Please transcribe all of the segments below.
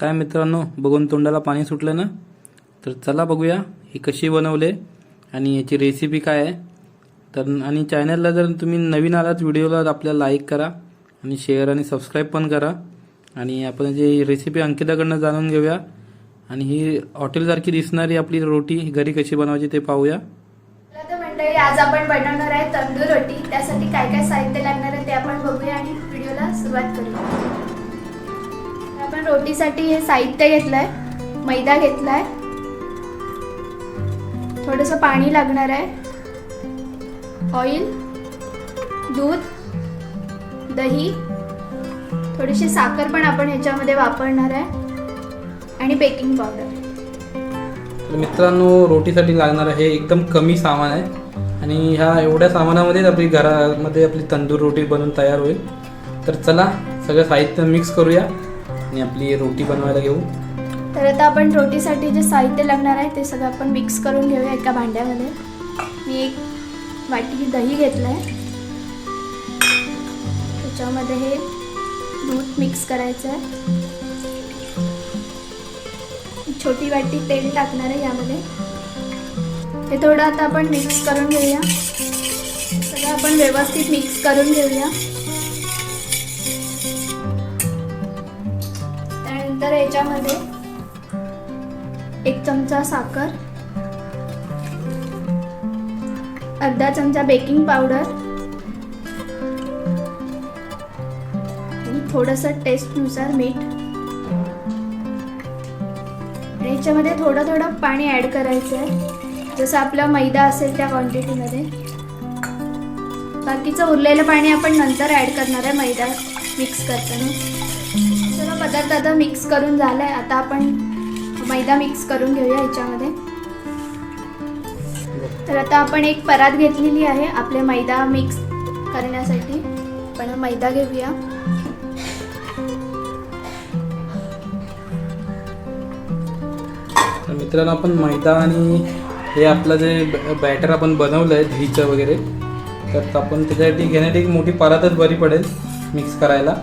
काय मित्रांनो बघून तोंडाला पाणी सुटलं ना? तर चला बघूया ही कशी बनवले आणि याची रेसिपी काय आहे. तर आणि चॅनलला जर तुम्ही नवीन आलात व्हिडिओला आपल्याला लाईक करा आणि शेअर आणि सबस्क्राईब पण करा. आणि आपण जी रेसिपी अंकिताकडनं जाणून घेऊया. आणि ही हॉटेलसारखी दिसणारी आपली रोटी घरी कशी बनवायची ते पाहूया. तर मंडळी आज आपण बनवणार आहे तंदूर रोटी. त्यासाठी काय काय साहित्य लागणार आहे ते आपण बघूया आणि व्हिडिओला सुरुवात करूया. आपण रोटीसाठी हे साहित्य घेतलंय मैदा घेतलाय. थोडंसं पाणी लागणार आहे. ऑइल दूध दही थोडीशी साखर पण आपण ह्याच्यामध्ये वापरणार आहे. आणि बेकिंग पावडर. तर मित्रांनो रोटीसाठी लागणार हे एकदम कमी सामान आहे. आणि ह्या एवढ्या सामानामध्येच आपली घरामध्ये आपली तंदूर रोटी बनवून तयार होईल. तर चला सगळं साहित्य मिक्स करूया. आणि आपली रोटी बनवायला घेऊ. तर आता आपण रोटीसाठी जे साहित्य लागणार आहे ते सगळं आपण मिक्स करून घेऊया एका भांड्यामध्ये. मी एक वाटी दही घेतलं आहे त्याच्यामध्ये हे दूध मिक्स करायचं आहे छोटी वाटी तेल टाकणार आहे यामध्ये. हे थोडं आता आपण मिक्स करून घेऊया. सगळं आपण व्यवस्थित मिक्स करून घेऊया. त्यानंतर याच्यामध्ये एक चमचा साखर अर्धा चमचा बेकिंग पावडर आणि थोडंसं टेस्टनुसार मीठ. आणि याच्यामध्ये थोडं थोडं पाणी ॲड करायचं आहे जसं आपला मैदा असेल त्या क्वांटिटीमध्ये बाकीचं उरलेलं पाणी आपण नंतर ॲड करणार आहे मैदा मिक्स करताना. पदार्थ आता मिक्स करून झालाय. आता आपण मैदा मिक्स करून घेऊया ह्याच्यामध्ये तर आता आपण एक परात घेतलेली आहे आपले मैदा मिक्स करण्यासाठी. आपण मैदा घेऊया. मित्रांनो आपण मैदा आणि हे आपलं जे बॅटर आपण बनवलं आहे दहीचं वगैरे तर आपण त्याच्यासाठी घेण्यासाठी एक मोठी परातच बरी पडेल मिक्स करायला.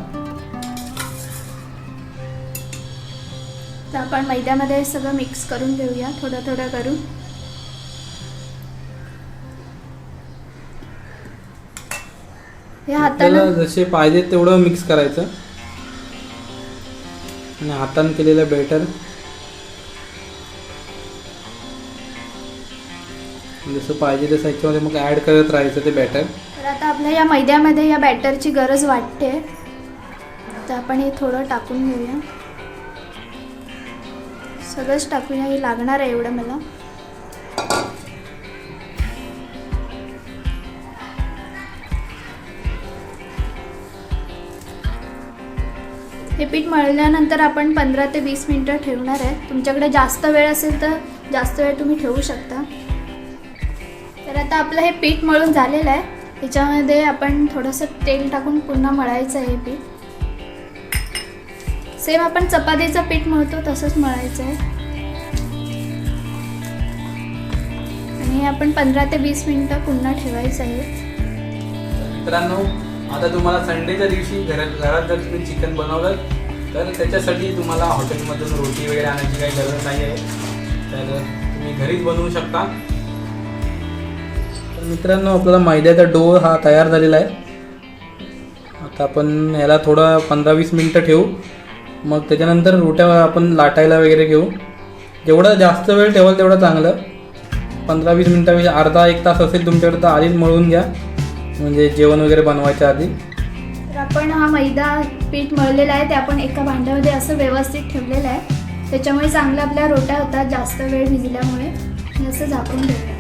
तर आपण मैद्यामध्ये सगळं मिक्स करून घेऊया. थोडं थोडं करून. हे हातानं जसे पाहिजे तेवढं मिक्स करायचं. आणि हातानं केलेलं बॅटर जसं पाहिजे तसं ह्याच्यामध्ये मग ॲड करत राहायचं ते बॅटर तर आता आपल्या या मैद्यामध्ये या बॅटरची गरज वाटते. तर आपण हे थोडं टाकून घेऊया. सगळंच टाकूया हे लागणार आहे एवढं मला. हे पीठ मळल्यानंतर आपण पंधरा ते वीस मिनटं ठेवणार आहे. तुमच्याकडे जास्त वेळ असेल तर जास्त वेळ तुम्ही ठेवू शकता. तर आता आपलं हे पीठ मळून झालेलं आहे. ह्याच्यामध्ये आपण थोडंसं तेल टाकून पुन्हा मळायचं आहे हे पीठ. सेम आपण चपातीचं पीठ मळतो तसंच मळायचं आहे. आणि आपण पंधरा ते वीस मिनटं पुन्हा ठेवायचं आहे. मित्रांनो आता तुम्हाला संडेच्या दिवशी घरात घरात जर तुम्ही चिकन बनवलं तर त्याच्यासाठी तुम्हाला हॉटेलमधून रोटी वगैरे आणायची काही गरज नाही आहे. तर तुम्ही घरीच बनवू शकता. तर मित्रांनो आपला मैद्याचा डो हा तयार झालेला आहे. आता आपण याला थोडं पंधरा वीस मिनटं ठेवू. मग त्याच्यानंतर रोट्या आपण लाटायला वगैरे घेऊ. जेवढं जास्त वेळ ठेवाल तेवढं चांगलं. पंधरा वीस मिनटापेक्षा अर्धा एक तास असेल तुमच्याकडे तर आधीच मळून घ्या. म्हणजे जेवण वगैरे बनवायच्या आधी. तर आपण हा मैदा पीठ मळलेला आहे ते आपण एका भांड्यामध्ये असं व्यवस्थित ठेवलेलं आहे. त्याच्यामुळे चांगल्या आपल्या रोट्या होतात जास्त वेळ भिजल्यामुळे. असं झाकून ठेवूया.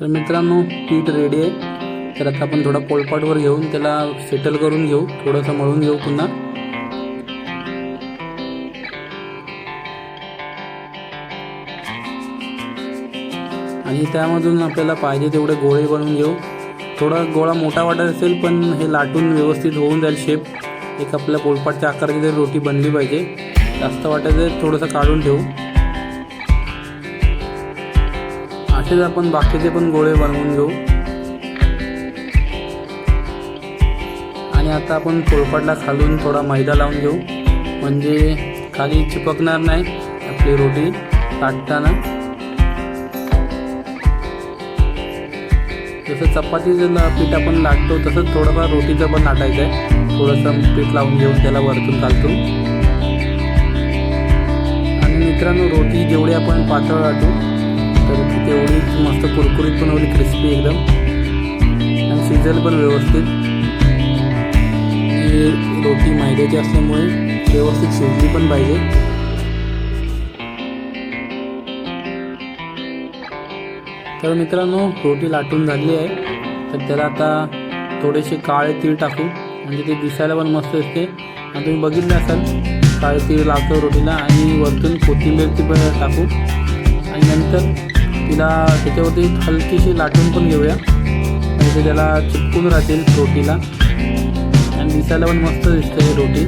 तर मित्रांनो पीठ रेडी आहे. तर आता आपण थोडा पोलपाटवर घेऊन त्याला सेटल करून घेऊ. थोडंसं मळून घेऊ पुन्हा. आणि त्यामधून आपल्याला पाहिजे तेवढे गोळे बनवून घेऊ. थोडा गोळा मोठा वाटत असेल पण हे लाटून व्यवस्थित होऊन जाईल शेप एक आपल्या पोलपाटच्या आकाराची जर रोटी बनली पाहिजे जास्त वाटायचं आहे थोडंसं काढून ठेवू. असेच आपण बाकीचे पण गोळे बनवून घेऊ. आणि आता आपण पोळपाटला खालून थोडा मैदा लावून घेऊ. म्हणजे खाली चिपकणार नाही आपली रोटी काटताना जसं चपातीचं पीठ आपण लाटतो तसंच थोडंफार रोटीचं पण लाटायचं आहे. थोडंसं पीठ लावून घेऊन त्याला वरतून घालतो आणि मित्रांनो रोटी जेवढी आपण पातळ लाटू तर तेवढी तेवढीच मस्त कुरकुरीत पण होईल क्रिस्पी एकदम. आणि शिजल पण व्यवस्थित. रोटी मैद्याची असल्यामुळे व्यवस्थित शिजली पण पाहिजे. तर मित्रांनो रोटी लाटून झाली आहे. तर त्याला आता थोडेसे काळे तीळ टाकू. म्हणजे ते दिसायला पण मस्त असते आणि तुम्ही बघितलं असाल काळे तीळ लावतो रोटीला आणि वरतून कोथिंबीरची पण टाकू. आणि नंतर तिला त्याच्यावरती हलकीशी लाटून पण घेऊया. म्हणजे ते त्याला चिपकून राहतील रोटीला. आणि दिसायला पण मस्त दिसतं ही रोटी.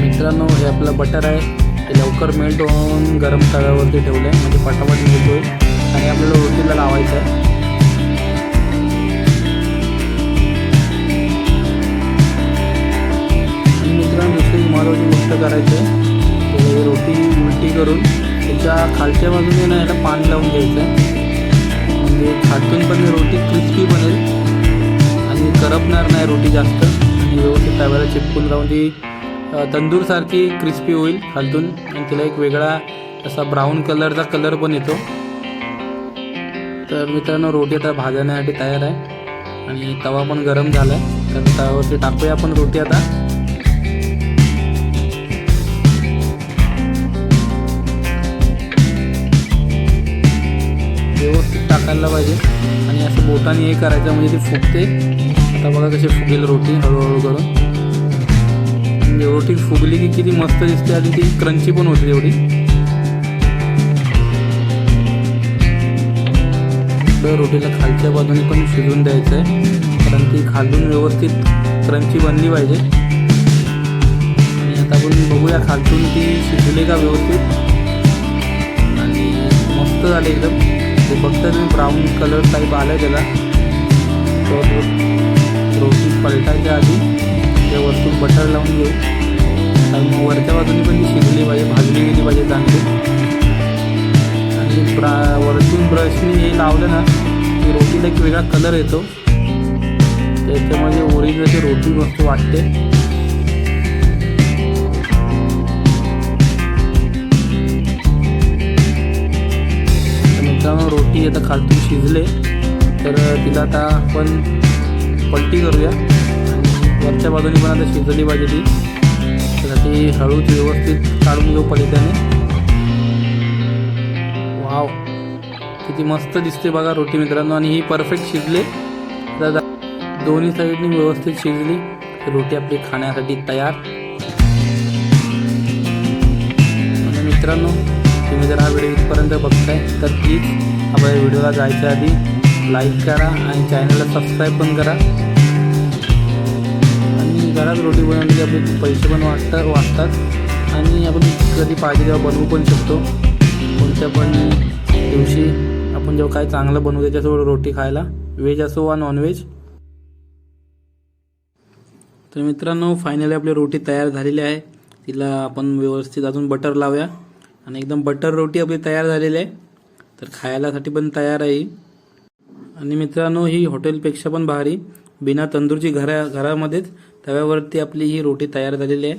मित्रांनो हे आपलं बटर आहे. ते लवकर मेल्ट होऊन गरम तव्यावरती ठेवलं आहे म्हणजे पटापट मेल्ट होईल. आणि आपल्याला रोटीला लावायचं आहे. आणि मित्रांनो दुसरी महत्त्वाची गोष्ट करायची आहे. रोटी उलटी करून त्याच्या खालच्या बाजूने ना याला पाणी लावून घ्यायचं आहे. म्हणजे खातून पण रोटी क्रिस्पी बनेल. करपणार नाही रोटी जास्त. आणि व्यवस्थित तव्याला चिपकून राहून ती तंदूरसारखी क्रिस्पी होईल खालतून. आणि तिला एक वेगळा असा ब्राऊन कलरचा कलर पण येतो. तर मित्रांनो रोटी आता भाजण्यासाठी तयार आहे. आणि तवा पण गरम झाला आहे तर तव्यावरती टाकूया आपण रोटी आता. व्यवस्थित टाकायला पाहिजे. बोटाने हे करायचं म्हणजे ती फुगते. आता बघा कशी फुगेल रोटी हळूहळू करून. म्हणजे रोटी फुगली की किती मस्त दिसते आणि ती क्रंची पण होते एवढी. तर रोटीला खालच्या बाजूने पण शिजवून द्यायचं आहे कारण ती खालून व्यवस्थित क्रंची बनली पाहिजे. आणि आता आपण बघूया खालतून ती शिजले का व्यवस्थित. आणि मस्त झाले एकदम. ते फक्त ब्राऊन कलर टाईप आलं आहे त्याला. तर रोटी पलटायच्या आधी त्या वरतून बटर लावून घेऊ आणि मग वरच्या बाजूने पण ती शिजली पाहिजे भाजली गेली पाहिजे चांगली. आणि ब्रा वरतून ब्रशने हे लावलं ना की रोटीला एक वेगळा कलर येतो. त्याच्यामध्ये ओरिजिनल रोटी मस्त वाटते. मित्रांनो रोटी आता खालतून शिजले. तर तिला आता आपण पलटी करूया. आणि वरच्या बाजूने पण आता शिजली पाहिजे ती. त्यासाठी हळूच व्यवस्थित काढून घेऊ पलित्याने वाव. किती मस्त दिसते बघा रोटी मित्रांनो. आणि ही परफेक्ट शिजले. तर दोन्ही साईडनी व्यवस्थित शिजली. रोटी आपली खाण्यासाठी तयार. आणि मित्रांनो तुम्ही जर हा व्हिडिओ इथपर्यंत बघताय तर प्लीज आपल्या व्हिडिओला जायच्या आधी लाईक करा आणि चॅनलला सबस्क्राईब पण करा. आणि घरात रोटी बनवली आपले पैसे पण वाटतात. वाचतात आणि आपण कधी पाहिजे तेव्हा बनवू पण शकतो. कोणत्या पण दिवशी आपण जेव्हा काय चांगलं बनवू त्याच्यासोबत रोटी खायला. व्हेज असो वा नॉनव्हेज तर मित्रांनो फायनली आपली रोटी तयार झालेली आहे. तिला आपण व्यवस्थित अजून बटर लावूया. आणि एकदम बटर रोटी आपली तयार झालेली आहे. तर खायलासाठी पण तयार आहे आणि मित्रांनो ही हॉटेलपेक्षा पण भारी. बिना तंदूरची घरा घरामध्येच तव्यावरती आपली ही रोटी तयार झालेली आहे.